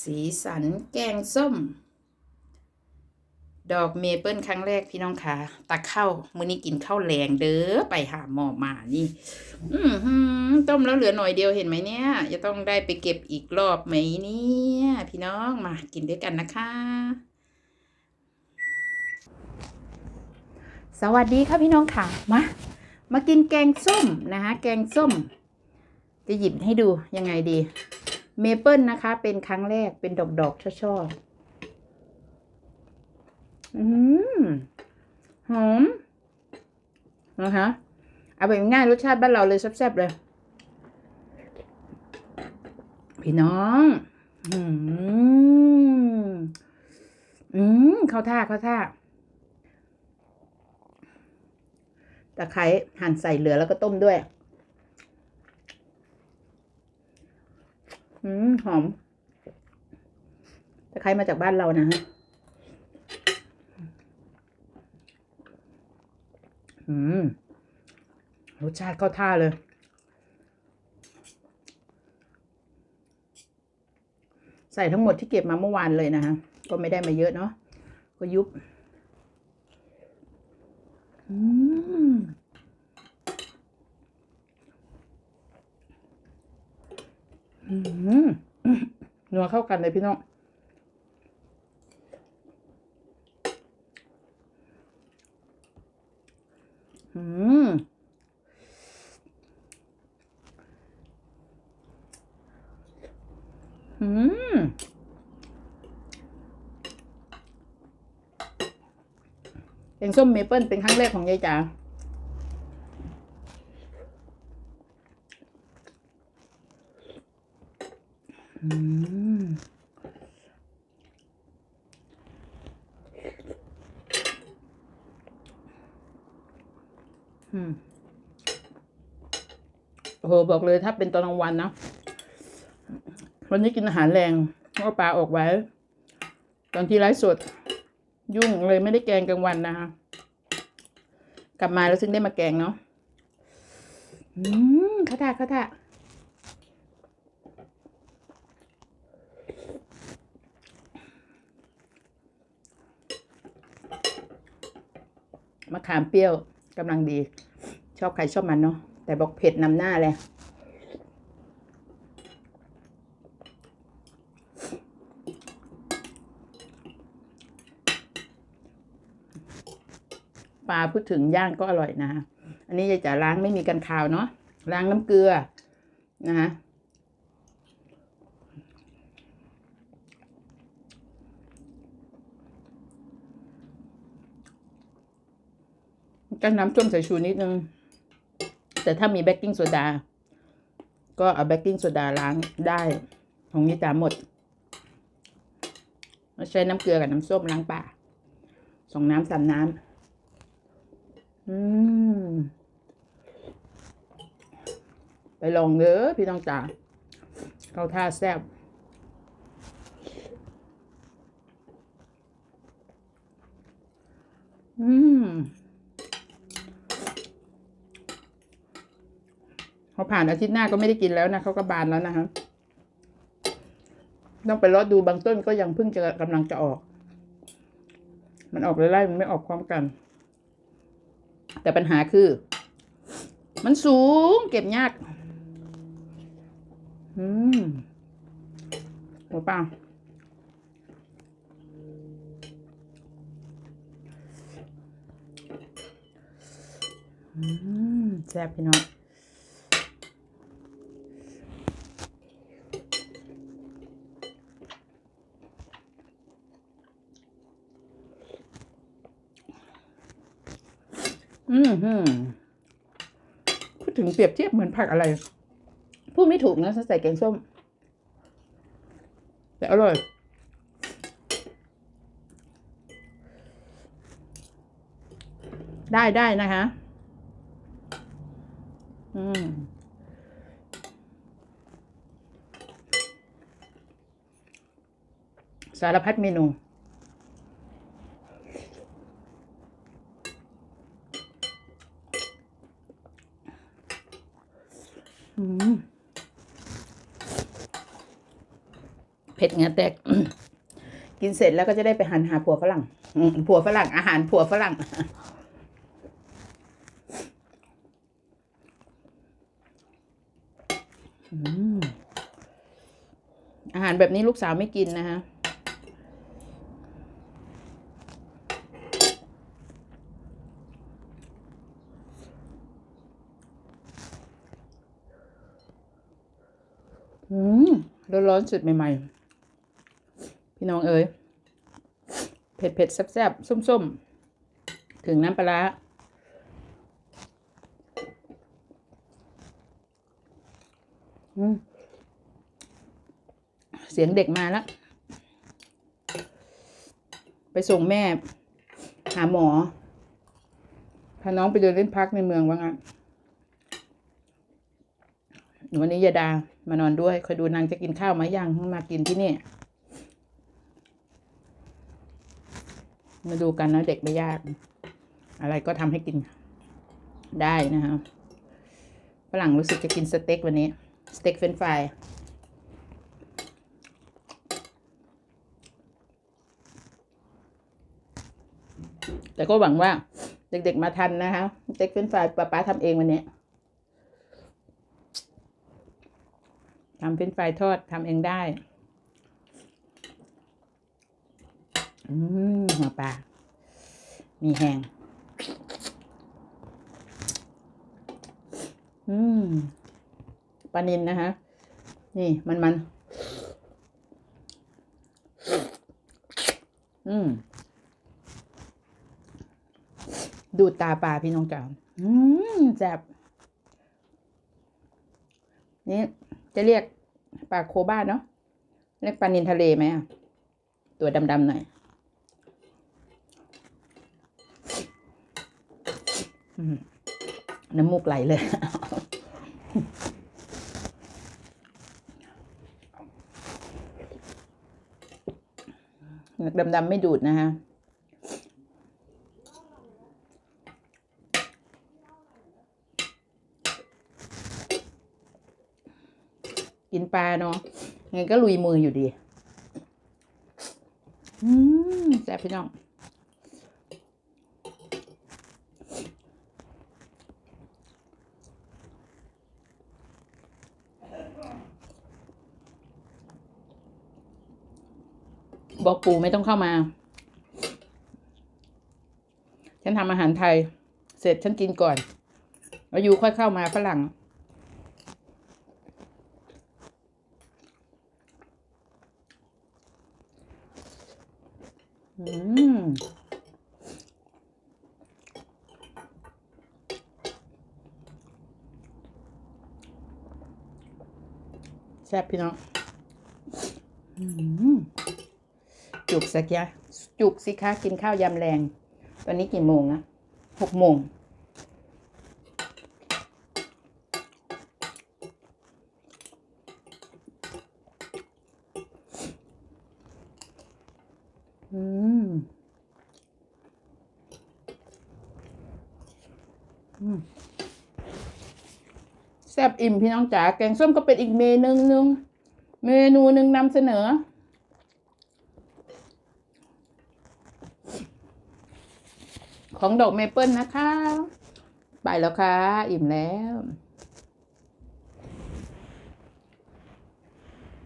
สีสันแกงส้ม ดอกเมเปิลครั้งแรกพี่น้องคะตักข้าวมื้อนี้กินข้าวแรงเด้อไปหาหมอมานี่ อืต้มแล้วเหลือหน่อยเดียวเห็นไหมเนี่ย จะต้องได้ไปเก็บอีกรอบไหมเนี่ย พี่น้องมากินด้วยกันนะคะ สวัสดีค่ะพี่น้องค่ะมามากินแกงส้มนะคะแกงส้ม จะหยิบให้ดูยังไงดี เมเปิลนะคะ เป็นครั้งแรกเป็นดอกดอกๆช่อๆอืมหอมนะคะเอาแบบง่ายรสชาติบ้านเราเลยแซ่บๆเลย พี่น้อง อืมอืมเข้าท่าเข้าท่าตะไคร้หั่นใส่เหลือแล้วก็ต้มด้วย อืม หอมตะไคร้มาจากบ้านเรานะฮะอืมรสชาติเข้าท่าเลย ใส่ทั้งหมดที่เก็บมาเมื่อวานเลยนะฮะ ก็ไม่ได้มาเยอะเนาะก็ยุบ อืมอืม นัวเข้ากันเลยพี่น้องอืมอืมแกงส้มเมเปิลเป็นครั้งแรกของยายจ๋า อืมอืมโอ้โหบอกเลยถ้าเป็นตอนกลางวันนะ วันนี้กินอาหารแรงเพราะปลาออกไว้ ตอนที่ไลฟ์สด ยุ่งเลยไม่ได้แกงกลางวันนะคะกลับมาแล้วซึ่งได้มาแกงเนาะอืมข้าท่าข้าท่า มะขามเปรี้ยวกำลังดี ชอบใครชอบมันเนาะแต่บอกเผ็ดนำหน้าเลยปลาพูดถึงย่างก็อร่อยนะ อันนี้จะล้างไม่มีกันคาวเนาะล้างน้ำเกลือนะฮะ กันน้ำส้มสายชูนิดนึง แต่ถ้ามีเบกกิ้งโซดา ก็เอาเบกกิ้งโซดาล้างได้ ของนี้ตามหมดเราใช้น้ำเกลือกับน้ำส้มล้างปลาสองน้ำสามน้ำอืมไปลองเด้อพี่น้องจ๋าเข้าท่าแซ่บอืม เขาผ่านอาทิตย์หน้าก็ไม่ได้กินแล้วนะเขาก็บานแล้วนะคะต้องไปรอดูบางต้นก็ยังเพิ่งจะกำลังจะออก มันออกไล่ๆมันไม่ออกพร้อมกัน แต่ปัญหาคือ มันสูงเก็บยาก อืมหัวเปล่าอืมแซ่บพี่น้อง อืมฮึพูดถึงเปรียบเทียบเหมือนผักอะไร พูดไม่ถูกนะใส่แกงส้ม แต่อร่อยได้ได้นะคะ อืม สารพัดเมนู อืม เผ็ดเหงือแตกกินเสร็จแล้วก็จะได้ไปหันหาผัวฝรั่งผัวฝรั่งอาหารผัวฝรั่งอืมอาหารแบบนี้ลูกสาวไม่กินนะคะอืมร้อนๆสุดใหม่ ๆ พี่น้องเอ๋ยเผ็ดเผ็ดๆแซ่บๆส้มๆ ถึงน้ำปลาร้าเสียงเด็กมาแล้ว ไปส่งแม่ หาหมอ พาน้องไปเดินเล่นพักในเมืองว่างั้นวันนี้ยาดามานอนด้วยคอยดูนางจะกินข้าวไหมยังมากินที่นี่ มาดูกันนะเด็กไม่ยาก อะไรก็ทำให้กินได้นะคะฝรั่งรู้สึกจะกินสเต็กวันนี้ สเต็กเฟรนฟรายแต่ก็หวังว่าเด็กๆมาทันนะคะสเต็กเฟรนฟรายป้าป้าทำเองวันนี้ทำเป็นไฟรายทอดทำเองได้ อืมหัวปลา มีแหงอืมปลานินนะคะ นี่มันมัน อืม ดูดตาปลาพี่น้องจ๋าอืมแซ่บนี่จะเรียกปลาโคบ้าเนาะเรียกปลานินทะเลไหมอะตัวดำๆหน่อยอืม น้ำมูกไหลเลย ดำๆไม่ดูดนะคะกินปลาเนาะไงก็ลุยมืออยู่ดี อืมแซ่บพี่น้อง บอกปู่ไม่ต้องเข้ามา ฉันทำอาหารไทย เสร็จฉันกินก่อนแล้วยูค่อยเข้ามาฝรั่ง อืมแซ่บพี่น้องอืม จุกสักยะจุกสิคะกินข้าวยำแรง ตอนนี้กี่โมงอะหกโมงอืม อืมแซ่บอิ่มพี่น้องจ๋าแกงส้มก็เป็นอีกเมนูหนึ่งเมนูหนึ่งนำเสนอ ของดอกเมเปิลนะคะ ไปแล้วค่ะ อิ่มแล้ว